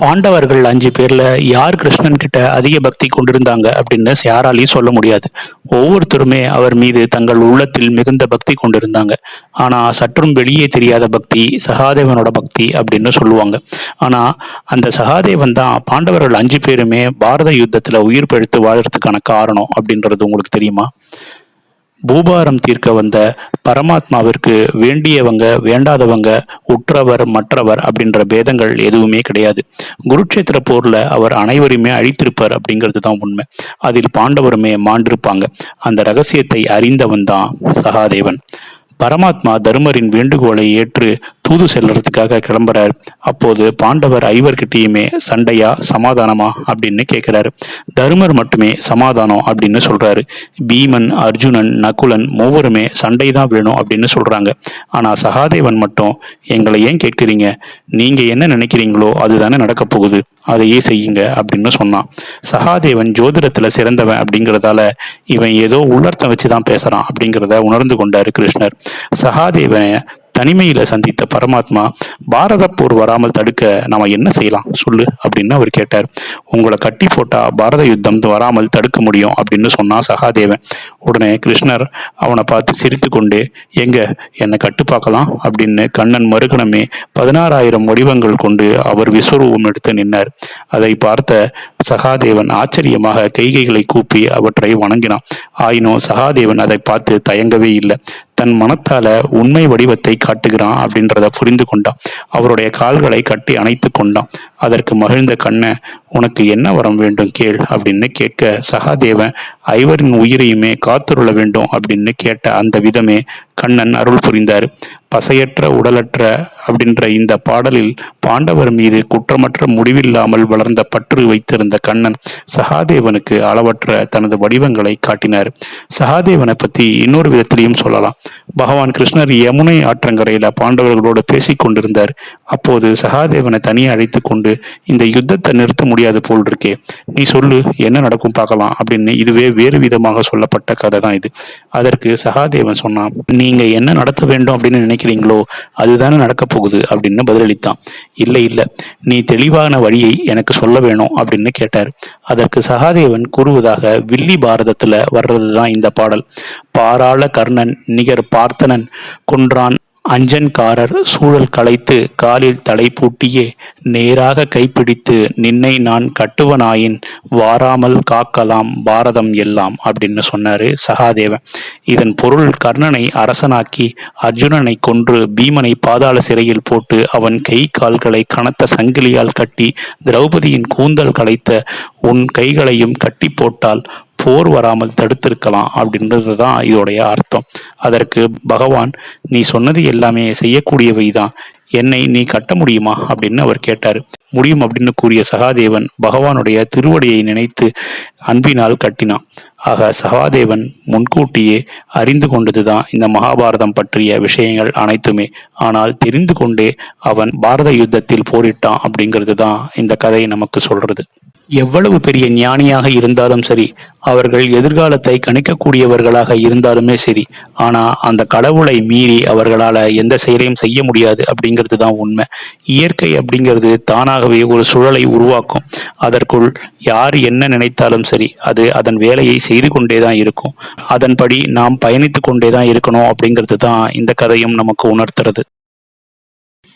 பாண்டவர்கள் அஞ்சு பேர்ல யார் கிருஷ்ணன் கிட்ட அதிக பக்தி கொண்டிருந்தாங்க அப்படின்னு யாராலையும் சொல்ல முடியாது. ஒவ்வொருத்தருமே அவர் மீது தங்கள் உள்ளத்தில் மிகுந்த பக்தி கொண்டிருந்தாங்க. ஆனா சற்றும் வெளியே தெரியாத பக்தி சகாதேவனோட பக்தி அப்படின்னு சொல்லுவாங்க. ஆனா அந்த சகாதேவன் தான் பாண்டவர்கள் அஞ்சு பேருமே பாரத யுத்தத்துல உயிர் பழுத்து வாழறதுக்கான காரணம் அப்படின்றது உங்களுக்கு தெரியுமா? பூபாரம் தீர்க்க வந்த பரமாத்மாவிற்கு வேண்டியவங்க வேண்டாதவங்க உற்றவர் மற்றவர் அப்படின்ற பேதங்கள் எதுவுமே கிடையாது. குருட்சேத்திர போர்ல அவர் அனைவருமே அழித்திருப்பார் அப்படிங்கிறது தான் உண்மை. அதில் பாண்டவருமே மாண்டிருப்பாங்க. அந்த ரகசியத்தை அறிந்தவன் தான் சகாதேவன். பரமாத்மா தருமரின் வேண்டுகோளை ஏற்று தூது செல்றதுக்காக கிளம்புறாரு. அப்போது பாண்டவர் ஐவர்கிட்டயுமே சண்டையா? சமாதானமா? அப்படின்னு கேட்கிறாரு தருமர் மட்டுமே சமாதானம் அப்படின்னு சொல்றாரு. பீமன் அர்ஜுனன் நகுலன் மூவருமே சண்டை தான் வேணும் அப்படின்னு சொல்றாங்க. ஆனா சகாதேவன் மட்டும் எங்களை ஏன் கேட்கிறீங்க? நீங்க என்ன நினைக்கிறீங்களோ அதுதானே நடக்க போகுது. அதையே செய்யுங்க அப்படின்னு சொன்னான். சகாதேவன் ஜோதிடத்துல சிறந்தவன் அப்படிங்கிறதால இவன் ஏதோ உள்ளர்த்தம் வச்சுதான் பேசுறான் அப்படிங்கிறத உணர்ந்து கொண்டாரு கிருஷ்ணர். சகாதேவன் தனிமையில் சந்தித்த பரமாத்மா பாரத போர் வராமல் தடுக்க நம்ம என்ன செய்யலாம்? சொல்லு அப்படின்னு அவர் கேட்டார். உங்களை கட்டி போட்டா பாரத யுத்தம் வராமல் தடுக்க முடியும் அப்படின்னு சொன்னா சகாதேவன். உடனே கிருஷ்ணர் அவனை பார்த்து சிரித்து கொண்டு எங்க என்னை கட்டுப்பாக்கலாம் அப்படின்னு கண்ணன் மறுகணமே பதினாறாயிரம் வடிவங்கள் கொண்டு அவர் விஸ்வரூபம் எடுத்து நின்னார். அதை பார்த்த சகாதேவன் ஆச்சரியமாக கைகைகளை கூப்பி அவற்றை வணங்கினான். ஆயினும் சகாதேவன் அதை பார்த்து தயங்கவே இல்லை. தன் மனத்தால உண்மை வடிவத்தை காட்டுகிறான் அப்படின்றத புரிந்து கொண்டான். அவருடைய கால்களை கட்டி அணைத்து கொண்டான். அதற்கு மகிழ்ந்த கண்ண உனக்கு என்ன வரம் வேண்டும் கேள் அப்படின்னு கேட்க சகாதேவன் ஐவரின் உயிரையுமே காத்துருள வேண்டும் அப்படின்னு கேட்ட அந்த விதமே கண்ணன் அருள் புரிந்தார். பசையற்ற உடலற்ற அப்படின்ற இந்த பாடலில் பாண்டவர் மீது குற்றமற்ற முடிவில்லாமல் வளர்ந்த பற்று வைத்திருந்த கண்ணன் சகாதேவனுக்கு அளவற்ற தனது வடிவங்களை காட்டினார். சகாதேவனை பத்தி இன்னொரு விதத்திலையும் சொல்லலாம். பகவான் கிருஷ்ணர் யமுனை ஆற்றங்கரையில பாண்டவர்களோடு பேசிக் கொண்டிருந்தார். அப்போது சகாதேவனை தனியே அழைத்து கொண்டு இந்த யுத்தத்தை நிறுத்த முடியாது போல் இருக்கே. நீ சொல்லு என்ன நடக்கும் பார்க்கலாம் அப்படின்னு இதுவே வேறு விதமாக சொல்லப்பட்ட கதை தான் இது. அதற்கு சகாதேவன் சொன்னான் நீங்க என்ன நடத்த வேண்டும் அப்படின்னு நினைக்கிறீங்களோ அதுதானே நடக்கப் போகுது அப்படின்னு பதிலளித்தான். இல்லை இல்லை. நீ தெளிவான வழியை எனக்கு சொல்ல வேணும் அப்படின்னு கேட்டார். அதற்கு சகாதேவன் கூறுவதாக வில்லி பாரதத்துல வர்றதுதான் இந்த பாடல். பாராள கர்ணன் நிகர் பார்த்தனன் குன்றான் அஞ்சன்காரர் சூழல் களைத்து காலில் தலை பூட்டியே நேராக கைப்பிடித்து நின்னை நான் கட்டுவனாயின் வாராமல் காக்கலாம் பாரதம் எல்லாம் அப்படின்னு சொன்னாரு சகாதேவன். இதன் பொருள் கர்ணனை அரசனாக்கி அர்ஜுனனை கொன்று பீமனை பாதாள சிறையில் போட்டு அவன் கை கால்களை கனத்த சங்கிலியால் கட்டி திரௌபதியின் கூந்தல் களைத்த உன் கைகளையும் கட்டி போட்டால் போர் வராமல் தடுத்திருக்கலாம் அப்படின்றது தான் இதோடைய அர்த்தம். அதற்கு பகவான் நீ சொன்னது எல்லாமே செய்யக்கூடியவை தான். என்னை நீ கட்ட முடியுமா? அப்படின்னு அவர் கேட்டார். முடியும் அப்படின்னு கூறிய சகாதேவன் பகவானுடைய திருவடியை நினைத்து அன்பினால் கட்டினான். ஆக சகாதேவன் முன்கூட்டியே அறிந்து கொண்டதுதான் இந்த மகாபாரதம் பற்றிய விஷயங்கள் அனைத்துமே. ஆனால் தெரிந்து கொண்டே அவன் பாரத யுத்தத்தில் போரிட்டான் அப்படிங்கிறது தான் இந்த கதை நமக்கு சொல்றது. எவ்வளவு பெரிய ஞானியாக இருந்தாலும் சரி அவர்கள் எதிர்காலத்தை கணிக்கக்கூடியவர்களாக இருந்தாலுமே சரி ஆனா அந்த கடவுளை மீறி அவர்களால எந்த செயலையும் செய்ய முடியாது அப்படிங்கிறது தான் உண்மை. இயற்கை அப்படிங்கிறது தானாகவே ஒரு சூழலை உருவாக்கும். அதற்குள் யார் என்ன நினைத்தாலும் சரி அது அதன் வேலையை செய்து கொண்டே தான் இருக்கும். அதன்படி நாம் பயணித்து கொண்டே தான் இருக்கணும் அப்படிங்கிறது தான் இந்த கதையும் நமக்கு உணர்த்துறது.